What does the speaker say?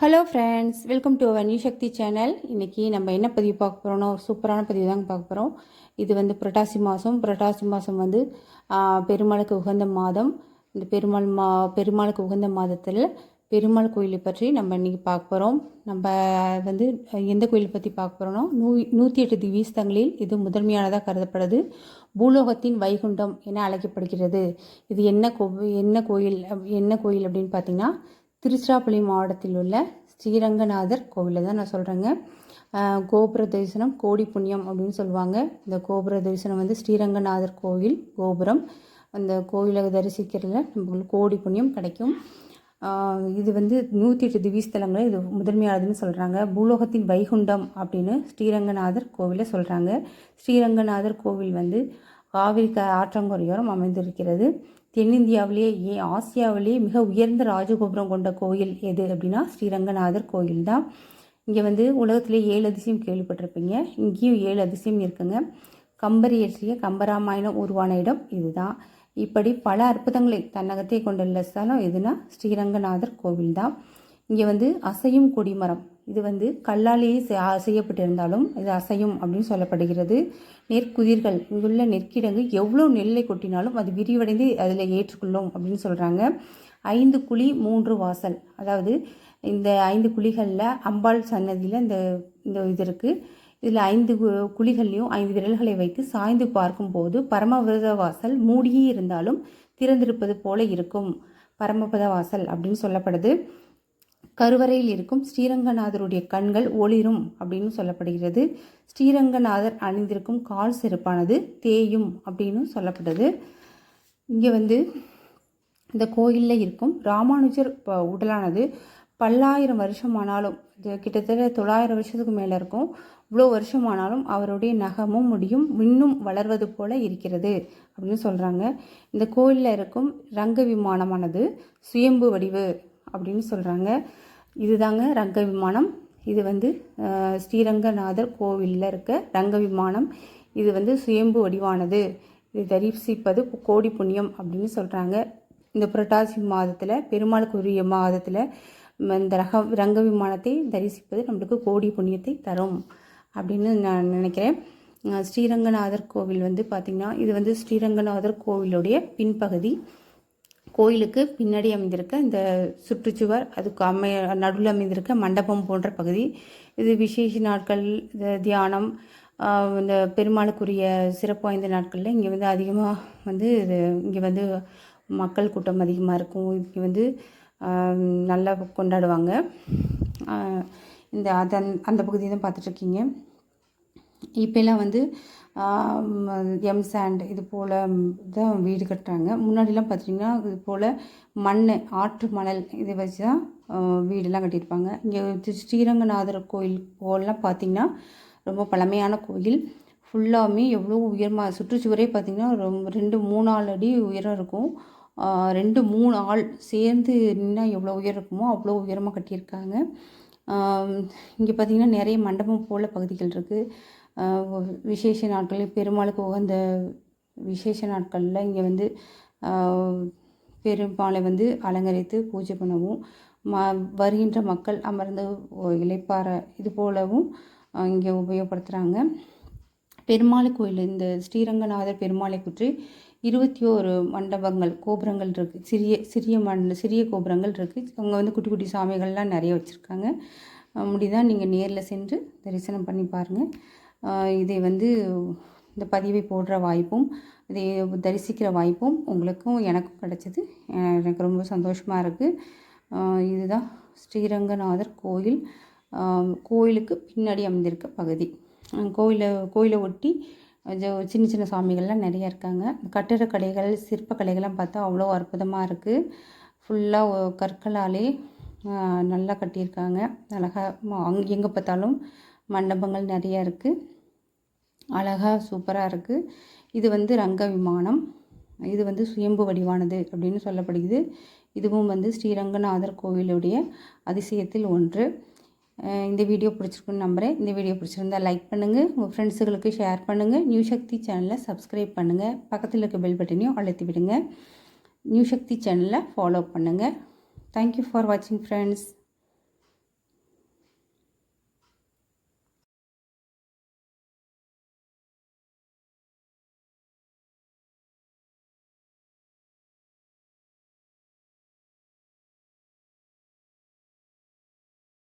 Hello friends welcome to our new Shakti channel இன்றைக்கி நம்ம என்ன பதிவு பார்க்க போகிறோம்னா ஒரு சூப்பரான பதிவு தாங்க பார்க்க போகிறோம் இது வந்து புரட்டாசி மாதம் புரட்டாசி மாதம் வந்து பெருமாளுக்கு உகந்த மாதம். இந்த பெருமாள் மா பெருமாளுக்கு உகந்த மாதத்தில் பெருமாள் கோயிலை பற்றி நம்ம இன்றைக்கி பார்க்க போகிறோம் நம்ம வந்து எந்த கோயிலை பற்றி பார்க்க போகிறோம்னா நூ நூற்றி எட்டு திவ்யஸ்தங்களில் இது முதன்மையானதாக கருதப்படுது. பூலோகத்தின் வைகுண்டம் என அழைக்கப்படுகிறது. இது என்ன கோ என்ன கோயில் என்ன கோயில் அப்படின்னு பார்த்தீங்கன்னா திருச்சிராப்பள்ளி மாவட்டத்தில் உள்ள ஸ்ரீரங்கநாதர் கோவிலை தான் நான் சொல்கிறேங்க கோபுர தரிசனம் கோடி புண்ணியம் அப்படின்னு சொல்லுவாங்க. இந்த கோபுர தரிசனம் வந்து ஸ்ரீரங்கநாதர் கோவில் கோபுரம். அந்த கோவிலை தரிசிக்கிறதுல நம்மளுக்கு கோடி புண்ணியம் கிடைக்கும். இது வந்து நூற்றி எட்டு திவ்யஸ்தலங்கள் இது முதன்மையானதுன்னு சொல்கிறாங்க பூலோகத்தின் வைகுண்டம் அப்படின்னு ஸ்ரீரங்கநாதர் கோவிலை சொல்கிறாங்க ஸ்ரீரங்கநாதர் கோவில் வந்து காவிரி ஆற்றங்குறையோரம் ஆற்றங்கரையோரம் அமைந்திருக்கிறது. தென்னிந்தியாவிலேயே ஏன் ஆசியாவிலேயே மிக உயர்ந்த ராஜகோபுரம் கொண்ட கோயில் எது அப்படின்னா ஸ்ரீரங்கநாதர் கோயில் தான். இங்கே வந்து உலகத்திலே ஏழு அதிசயம் கேள்விப்பட்டிருப்பீங்க. இங்கேயும் ஏழு அதிசயம் இருக்குங்க. கம்பர் இயற்றிய கம்பராமாயணம் உருவான இடம் இதுதான். இப்படி பல அற்புதங்களை தன்னகத்தை கொண்டுள்ள ஸ்தலம் எதுனா ஸ்ரீரங்கநாதர் கோவில் தான். இங்கே வந்து அசையும் கொடிமரம் இது வந்து கல்லாலேயே செ- செய்யப்பட்டிருந்தாலும் இது அசையும் அப்படின்னு சொல்லப்படுகிறது. நெற்குதிர்கள் இங்குள்ள நெற்கிடங்கு எவ்வளோ நெல்லை கொட்டினாலும் அது விரிவடைந்து அதில் ஏற்றுக்கொள்ளும் அப்படின்னு சொல்கிறாங்க ஐந்து குழி மூன்று வாசல். அதாவது இந்த ஐந்து குழிகளில் அம்பாள் சன்னதியில் இந்த இந்த இது இருக்குது இதில் ஐந்து கு- குழிகள்லையும் ஐந்து விரல்களை வைத்து சாய்ந்து பார்க்கும்போது பரமவிரத வாசல் மூடியே இருந்தாலும் திறந்திருப்பது போல இருக்கும். பரமபத வாசல் அப்படின்னு சொல்லப்படுது. கருவறையில் இருக்கும் ஸ்ரீரங்கநாதருடைய கண்கள் ஒளிரும் அப்படின்னு சொல்லப்படுகிறது. ஸ்ரீரங்கநாதர் அணிந்திருக்கும் கால் செருப்பானது தேயும் அப்படின்னு சொல்லப்படுது இங்கே வந்து இந்த கோயிலில் இருக்கும் ராமானுஜர் உடலானது பல்லாயிரம் வருஷமானாலும் இது கிட்டத்தட்ட தொள்ளாயிரம் வருஷத்துக்கு மேலே இருக்கும். இவ்வளோ வருஷமானாலும் அவருடைய நகமும் முடியும் இன்னும் வளர்வது போல இருக்கிறது அப்படின்னு சொல்கிறாங்க இந்த கோயிலில் இருக்கும் ரங்க விமானமானது சுயம்பு வடிவு அப்படின்னு சொல்கிறாங்க இதுதாங்க ரங்க விமானம் இது வந்து ஸ்ரீரங்கநாதர் கோவிலில் இருக்க ரங்க விமானம் இது வந்து சுயம்பு வடிவானது. இது தரிசிப்பது கோடி புண்ணியம் அப்படின்னு சொல்கிறாங்க இந்த புரட்டாசி மாதத்தில் பெருமாளுக்கு உரிய மாதத்தில் இந்த ரக ரங்க விமானத்தை தரிசிப்பது நம்மளுக்கு கோடி புண்ணியத்தை தரும் அப்படின்னு நான் நினைக்கிறேன். ஸ்ரீரங்கநாதர் கோவில் வந்து பார்த்திங்கன்னா இது வந்து ஸ்ரீரங்கநாதர் கோவிலுடைய பின்பகுதி. கோயிலுக்கு பின்னாடி அமைந்திருக்க இந்த சுற்றுச்சுவர் அதுக்கு அமைய நடுவில் அமைந்திருக்க மண்டபம் போன்ற பகுதி. இது விசேஷ நாட்கள் தியானம் இந்த பெருமாளுக்குரிய சிறப்பு வாய்ந்த நாட்களில் இங்கே வந்து அதிகமாக வந்து இது இங்கே வந்து மக்கள் கூட்டம் அதிகமாக இருக்கும். இங்கே வந்து நல்லா கொண்டாடுவாங்க. இந்த அதன் அந்த பகுதி தான் பார்த்துட்ருக்கீங்க இப்போலாம் வந்து எம் சாண்ட் இது போல் தான் வீடு கட்டுறாங்க. முன்னாடிலாம் பார்த்திங்கன்னா இது போல் மண் ஆற்று மணல் இதை வச்சு தான் வீடெல்லாம் கட்டியிருப்பாங்க. இங்கே ஸ்ரீரங்கநாதர் கோயில் போலலாம் பார்த்திங்கன்னா ரொம்ப பழமையான கோயில். ஃபுல்லாமே எவ்வளோ உயரமாக சுற்றுச்சுவரே பார்த்திங்கன்னா ரொம்ப ரெண்டு மூணு ஆள் அடி உயரம் இருக்கும். ரெண்டு மூணு ஆள் சேர்ந்து நின்னா எவ்வளோ உயரம் இருக்குமோ அவ்வளோ உயரமாக கட்டியிருக்காங்க. இங்கே பார்த்திங்கன்னா நிறைய மண்டபம் போல் பகுதிகள் இருக்குது விசேஷ நாட்களில் பெருமாளுக்கு உகந்த விசேஷ நாட்களில் இங்கே வந்து பெருமாளை வந்து அலங்கரித்து பூஜை பண்ணவும் ம வருகின்ற மக்கள் அமர்ந்து ஒ- இது போலவும் இங்கே உபயோகப்படுத்துகிறாங்க பெருமாள் கோயில் இந்த ஸ்ரீரங்கநாதர் பெருமாளை குற்றி இருபத்தி ஓரு மண்டபங்கள் கோபுரங்கள் இருக்குது சிறிய சிறிய மண்ட சிறிய கோபுரங்கள் இருக்குது அங்கே வந்து குட்டி குட்டி சாமிகள்லாம் நிறைய வச்சுருக்காங்க. முடிதான் நீங்கள் நேரில் சென்று தரிசனம் பண்ணி பாருங்கள் இதை வந்து இந்த பதிவை போடுற வாய்ப்பும் இதை தரிசிக்கிற வாய்ப்பும் உங்களுக்கும் எனக்கும் கிடைச்சது. எனக்கு ரொம்ப சந்தோஷமாக இருக்குது இதுதான் ஸ்ரீரங்கநாதர் கோயில். கோயிலுக்கு பின்னாடி அமைந்திருக்க பகுதி. கோயிலை கோயிலை ஒட்டி சின்ன சின்ன சாமிகள்லாம் நிறைய இருக்காங்க. கட்டிடக்கலைகள் சிற்பக்கலைகள்லாம் பார்த்தா அவ்வளோ அற்புதமாக இருக்குது ஃபுல்லாக கற்களாலே நல்லா கட்டியிருக்காங்க. அழகாக அங்கே எங்கே பார்த்தாலும் மண்டபங்கள் நிறைய இருக்குது அழகாக சூப்பராக இருக்குது இது வந்து ரங்க விமானம். இது வந்து சுயம்பு வடிவானது அப்படின்னு சொல்லப்படுகிறது. இதுவும் வந்து ஸ்ரீரங்கநாதர் கோவிலுடைய அதிசயத்தில் ஒன்று. இந்த வீடியோ பிடிச்சிருக்குன்னு நம்புகிறேன் இந்த வீடியோ பிடிச்சிருந்தா லைக் பண்ணுங்கள் உங்கள் ஃப்ரெண்ட்ஸுகளுக்கு ஷேர் பண்ணுங்கள் நியூ சக்தி சேனலை சப்ஸ்கிரைப் பண்ணுங்கள் பக்கத்தில் இருக்க பெல் பட்டனையும் அழுத்தி விடுங்க. நியூ சக்தி சேனலை ஃபாலோ பண்ணுங்கள் தேங்க்யூ ஃபார் வாட்சிங் ஃப்ரெண்ட்ஸ்